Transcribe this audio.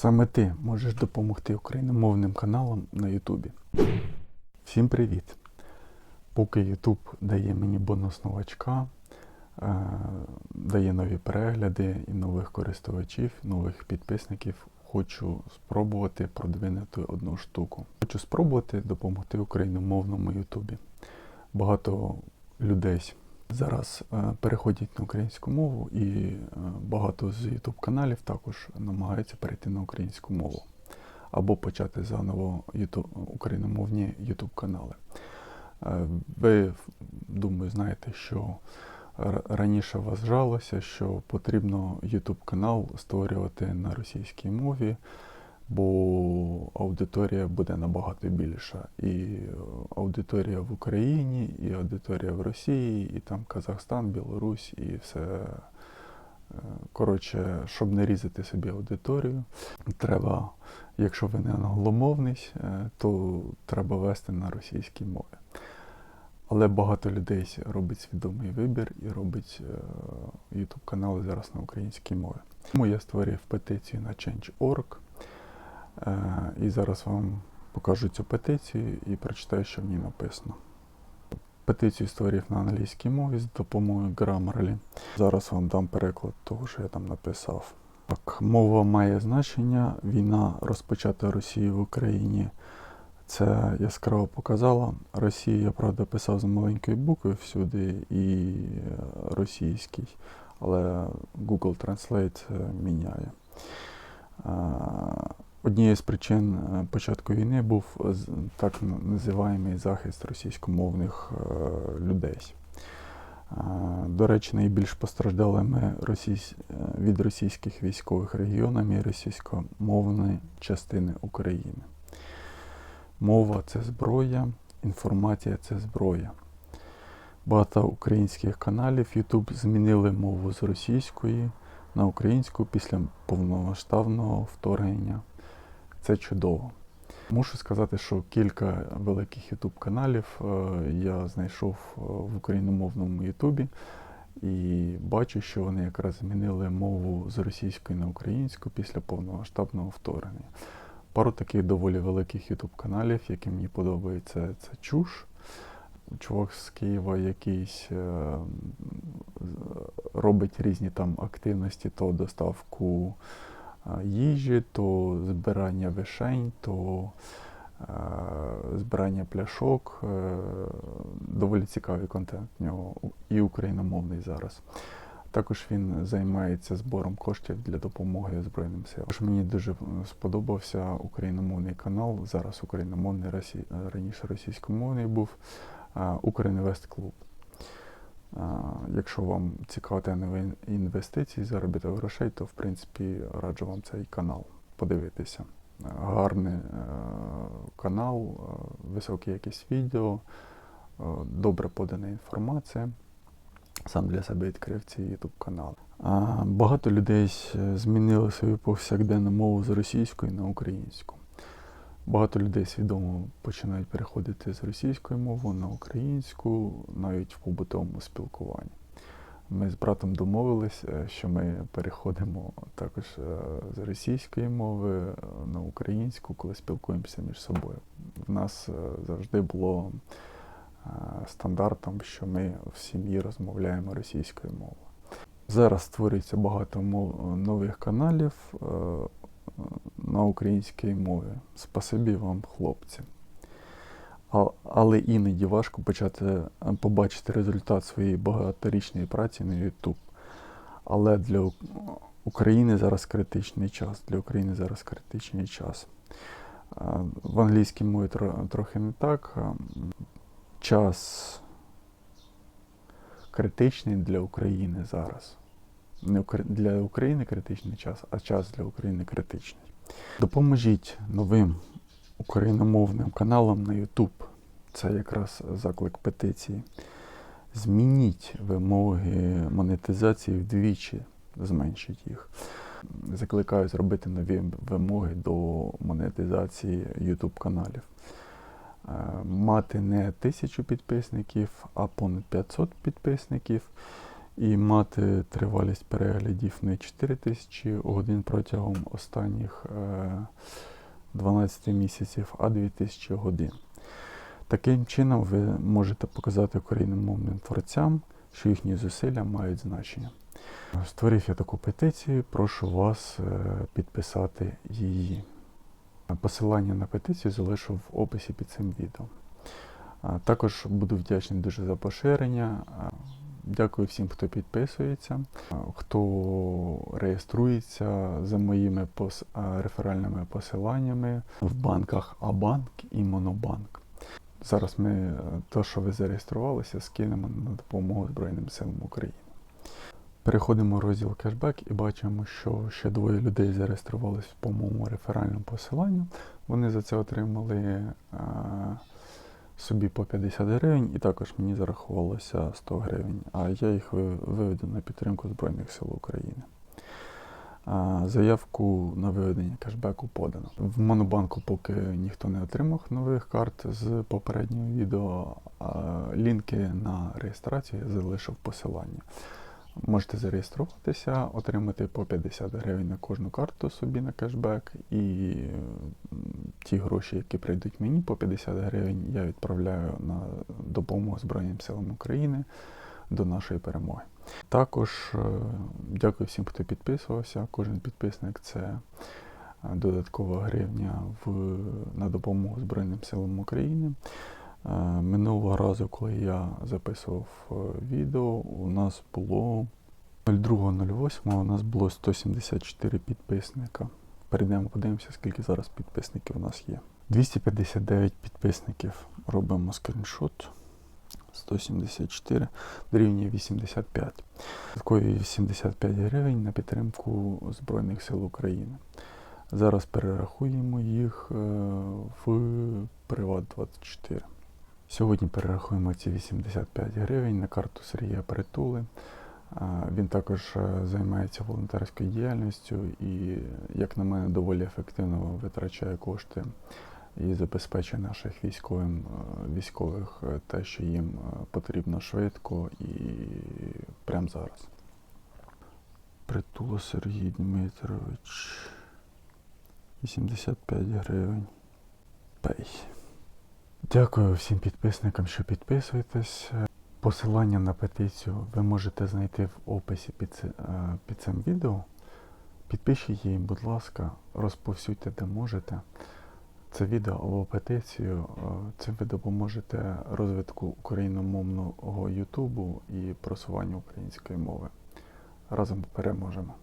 Саме ти можеш допомогти україномовним каналам на Ютубі. Всім привіт! Поки Ютуб дає мені бонус новачка, е, дає нові перегляди і нових користувачів, нових підписників, хочу спробувати продвинути одну штуку. Хочу спробувати допомогти україномовному Ютубі. Багато людей зараз е, переходять на українську мову, і е, багато з YouTube каналів також намагаються перейти на українську мову або почати заново україномовні YouTube канали. Е, Ви, думаю, знаєте, що раніше вважалося, що потрібно YouTube канал створювати на російській мові, бо аудиторія буде набагато більша. І е, аудиторія в Україні, і аудиторія в Росії, і там Казахстан, Білорусь, і все. е, Коротше, щоб не різати собі аудиторію, треба, якщо ви не англомовний, е, то треба вести на російській мові. Але багато людей робить свідомий вибір і робить YouTube канали зараз на українській мові. Тому я створив петицію на Change.org. Е, і зараз вам покажу цю петицію і прочитаю, що в ній написано. Петицію створив на англійській мові з допомогою Grammarly. Зараз вам дам переклад того, що я там написав. Так, мова має значення. Війна розпочата Росією в Україні. Це яскраво показала. Росію я правда писав з маленької букви всюди і е, російський, але Google Translate е, міняє. Однією з причин е, початку війни був е, так називаємий захист російськомовних е, людей. До речі, найбільш постраждалими від російських військових регіонами є російськомовні частини України. Мова це зброя, інформація це зброя. Багато українських каналів YouTube змінили мову з російської на українську після повномасштабного вторгнення. Це чудово. Мушу сказати, що кілька великих YouTube каналів е, я знайшов е, в україномовному Ютубі і бачу, що вони якраз змінили мову з російської на українську після повномасштабного вторгнення. Пару таких доволі великих YouTube каналів, які мені подобаються, це Чуш. Чувак з Києва якийсь е, робить різні там активності, то доставку їжі, то збирання вишень, то е, збирання пляшок. Е, доволі цікавий контент в нього і україномовний зараз. Також він займається збором коштів для допомоги Збройним силам. Також мені дуже е, сподобався україномовний канал. Зараз україномовний е, раніше російськомовний був е, Укрінвест Клуб. Якщо вам цікава тема інвестицій, заробіток грошей, то в принципі раджу вам цей канал подивитися. Е, Гарний е, канал, е, висока якість відео, добре подана інформація. Сам для себе відкрив цей YouTube канал. Багато людей змінили свою повсякденну мову з російської на українську. Багато людей свідомо починають переходити з російської мови на українську, навіть в побутовому спілкуванні. Ми з братом домовились, е, що ми переходимо також е, з російської мови е, на українську, коли спілкуємося між собою. В нас завжди було стандартом, що ми в сім'ї розмовляємо російською мовою. Зараз створюється багато нових каналів на українській мові. Спасибі вам, хлопці. Але іноді важко почати е, побачити результат своєї багаторічної праці на YouTube. Але для України зараз критичний час. Для України зараз критичний час. Е, В англійській мові тро- трохи не так. Е, Час критичний для України зараз. Не для України критичний час, а час для України критичний. Допоможіть новим україномовним каналам на YouTube. Це якраз заклик петиції. Змініть вимоги монетизації вдвічі, зменшіть їх. Закликаю зробити нові вимоги до монетизації YouTube каналів. Е, Мати не тисячу підписників, а понад 500 підписників і мати тривалість переглядів не 4 тисячі годин протягом останніх е, 12 місяців, а 2000 годин. Таким чином ви можете показати україномовним творцям, що їхні зусилля мають значення. Створив я таку петицію, прошу вас е, підписати її. Посилання на петицію залишу в описі під цим відео. Також буду вдячний дуже за поширення. Дякую всім, хто підписується, хто реєструється за моїми пос- реферальними посиланнями в банках Абанк і Монобанк. Зараз ми те, що ви зареєструвалися, скинемо на допомогу Збройним силам України. Переходимо в розділ кешбек і бачимо, що ще двоє людей зареєструвалися по моєму реферальному посиланню. Вони за це отримали е, собі по 50 гривень, і також мені зарахувалося 100 гривень, а я їх виведу на підтримку Збройних сил України. Заявку на виведення кешбеку подано. В Монобанку поки ніхто не отримав нових карт з попереднього відео. Лінки на реєстрацію я залишив в посиланні. Можете зареєструватися, отримати по 50 гривень на кожну карту собі на кешбек. І ті гроші, які прийдуть мені по 50 гривень, я відправляю на допомогу Збройним силам України до нашої перемоги. Також е, дякую всім, хто підписувався. Кожен підписник це е, додаткова гривня в, на допомогу Збройним силам України. Е, Минулого разу, коли я записував відео, у нас було 02.08, у нас було 174 підписника. Перейдемо, подивимося, скільки зараз підписників у нас є. 259 підписників. Робимо скріншот. 174 дорівнює 85. Додаткові 85 гривень на підтримку Збройних сил України. Зараз перерахуємо їх е, в Приват24. Сьогодні перерахуємо ці 85 гривень на карту Сергія Притули. Він також е, займається волонтерською діяльністю і, як на мене, доволі ефективно витрачає кошти і забезпечує наших військовим, е, військових е, те, що їм потрібно швидко і прямо зараз. Притула Сергій Дмитрович. 85 гривень. Пей. Дякую всім підписникам, що підписуєтесь. Посилання на петицію ви можете знайти в описі під, е, під цим відео. Підпишіть її, будь ласка, розповсюдьте де можете. Це відео або петицію. Е, Цим ви допоможете розвитку україномовного Ютубу і просуванню української мови. Разом переможемо.